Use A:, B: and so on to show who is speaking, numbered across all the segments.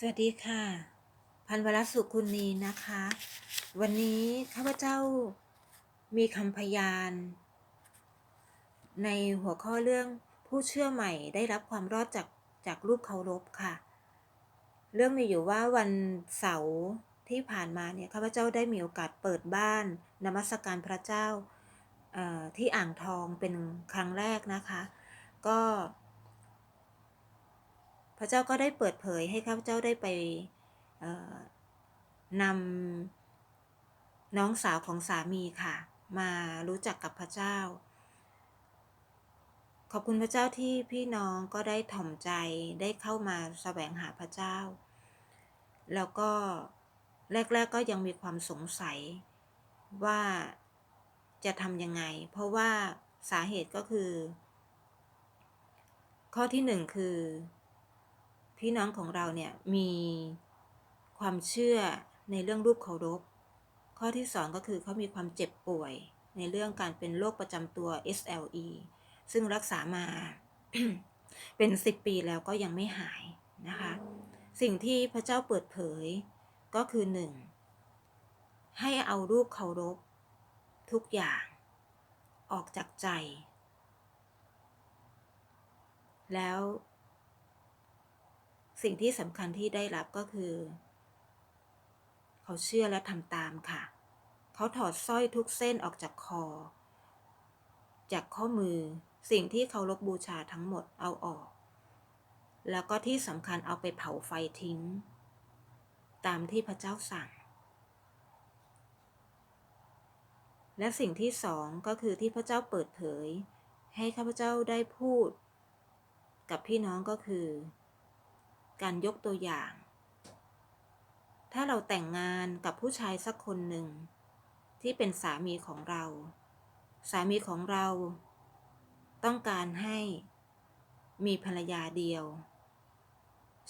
A: สวัสดีค่ะ พันวรสุคุณีนะคะ วันนี้ข้าพเจ้ามีคำพยาน ในหัวข้อเรื่องผู้เชื่อใหม่ได้รับความรอดจากจากรูปเคารพค่ะ เรื่องมีอยู่ว่าวันเสาร์ที่ผ่านมาเนี่ยข้าพเจ้าได้มีโอกาสเปิดบ้านนมัสการพระเจ้าที่อ่างทองเป็นครั้งแรกนะคะ ก็ ระเจ้าก็ได้เปิดเผยให้ข้าพเจ้าได้ไปนำน้องสาวของสามีค่ะ มารู้จักกับพระเจ้า ขอบคุณพระเจ้าที่พี่น้องก็ได้ถ่อมใจได้เข้ามาแสวงหาพระเจ้า แล้วก็แรก ๆก็ยังมีความสงสัยว่าจะทำยังไง เพราะว่าสาเหตุก็คือ ข้อที่หนึ่งคือ พี่น้องของเราเนี่ยมีความเชื่อในเรื่องรูปเคารพ ข้อที่สองก็คือเขามีความเจ็บป่วย ในเรื่องการเป็นโรคประจำตัว SLE ซึ่งรักษามาเป็นสิบปีแล้วก็ยังไม่หายนะคะ สิ่งที่พระเจ้าเปิดเผยก็คือหนึ่งให้เอารูปเคารพ ทุกอย่างออกจากใจ แล้ว สิ่งที่สำคัญที่ได้รับก็คือ เขาเชื่อและทำตามค่ะ เขาถอดสร้อยทุกเส้นออกจากคอ จากข้อมือสิ่งที่เขารบบูชาทั้งหมดเอาออก แล้วก็ที่สำคัญเอาไปเผาไฟทิ้ง ตามที่พระเจ้าสั่ง และสิ่งที่สองก็คือที่พระเจ้าเปิดเผย ให้ข้าพเจ้าได้พูด กับพี่น้องก็คือ การยกตัวอย่าง ถ้าเราแต่งงานกับผู้ชายสักคนหนึ่ง ที่เป็นสามีของเรา สามีของเรา ต้องการให้มีภรรยาเดียว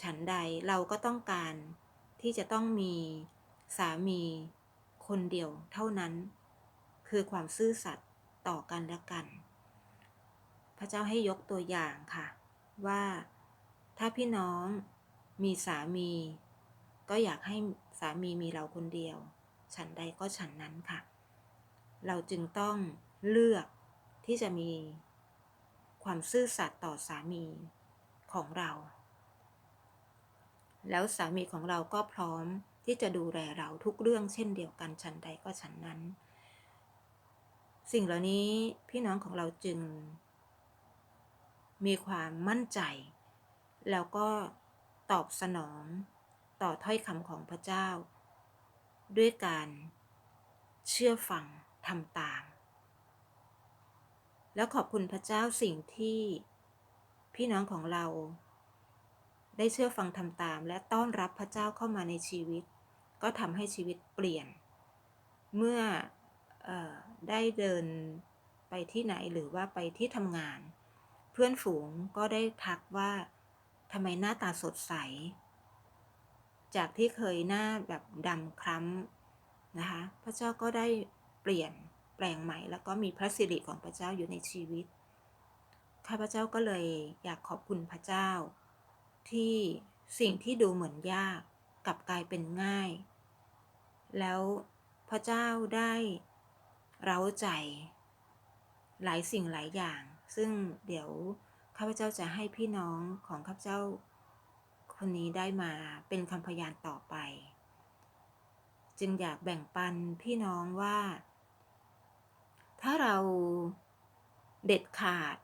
A: ฉันใดเราก็ต้องการที่จะต้องมีสามีคนเดียวเท่านั้น คือความซื่อสัตย์ต่อกันและกัน พระเจ้าให้ยกตัวอย่างค่ะ ว่าถ้าพี่น้อง มีสามี ก็อยากให้สามีมีเราคนเดียว ฉันใดก็ฉันนั้นค่ะ เราจึงต้องเลือกที่จะมีความซื่อสัตย์ต่อสามีของเรา แล้วสามีของเราก็พร้อมที่จะดูแลเราทุกเรื่องเช่นเดียวกันฉันใดก็ฉันนั้น สิ่งเหล่านี้พี่น้องของเราจึง มีความมั่นใจ แล้วก็ ตอบสนอง ต่อถ้อยคำของพระเจ้า ด้วยการเชื่อฟังทำตาม แล้วขอบคุณพระเจ้าสิ่งที่พี่น้องของเรา ได้เชื่อฟังทำตาม และต้อนรับพระเจ้าเข้ามาในชีวิต ก็ทำให้ชีวิตเปลี่ยน เมื่ออได้เดินไปที่ไหนหรือว่าไปที่ทำงาน เพื่อนฝูงก็ได้ทักว่า ทำไมหน้าตาสดใส จากที่เคยหน้าแบบดำคล้ำนะคะ พระเจ้าก็ได้เปลี่ยนแปลงใหม่ แล้วก็มีพระสิริของพระเจ้าอยู่ในชีวิต ข้าพเจ้าก็เลยอยากขอบคุณพระเจ้า ที่สิ่งที่ดูเหมือนยากกลับกลายเป็นง่าย แล้วพระเจ้าได้เร้าใจ หลายสิ่งหลายอย่าง ซึ่งเดี๋ยว ข้าพเจ้าจะให้พี่น้องของข้าพเจ้าคนนี้ได้มาเป็นคำพยานต่อไป จึงอยากแบ่งปันพี่น้องว่า ถ้าเราเด็ดขาด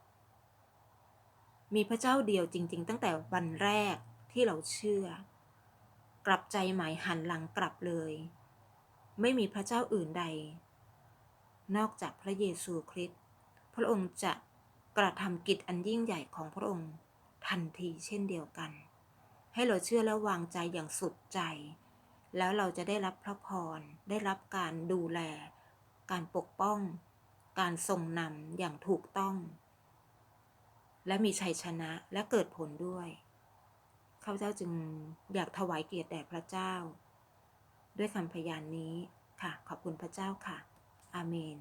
A: มีพระเจ้าเดียวจริง ๆ ตั้งแต่วันแรกที่เราเชื่อ กลับใจใหม่หันหลังกลับเลย ไม่มีพระเจ้าอื่นใด นอกจากพระเยซูคริสต์พระองค์จะ กระทำกิจอันยิ่งใหญ่ของพระองค์ ทันทีเช่นเดียวกัน ให้เราเชื่อและวางใจอย่างสุดใจ แล้วเราจะได้รับพระพร ได้รับการดูแล การปกป้อง การทรงนำอย่างถูกต้อง และมีชัยชนะและเกิดผลด้วยข้าพเจ้าจึงอยากถวายเกียรติแด่พระเจ้า ด้วยคำพยานนี้ค่ะ ขอบคุณพระเจ้าค่ะ อาเมน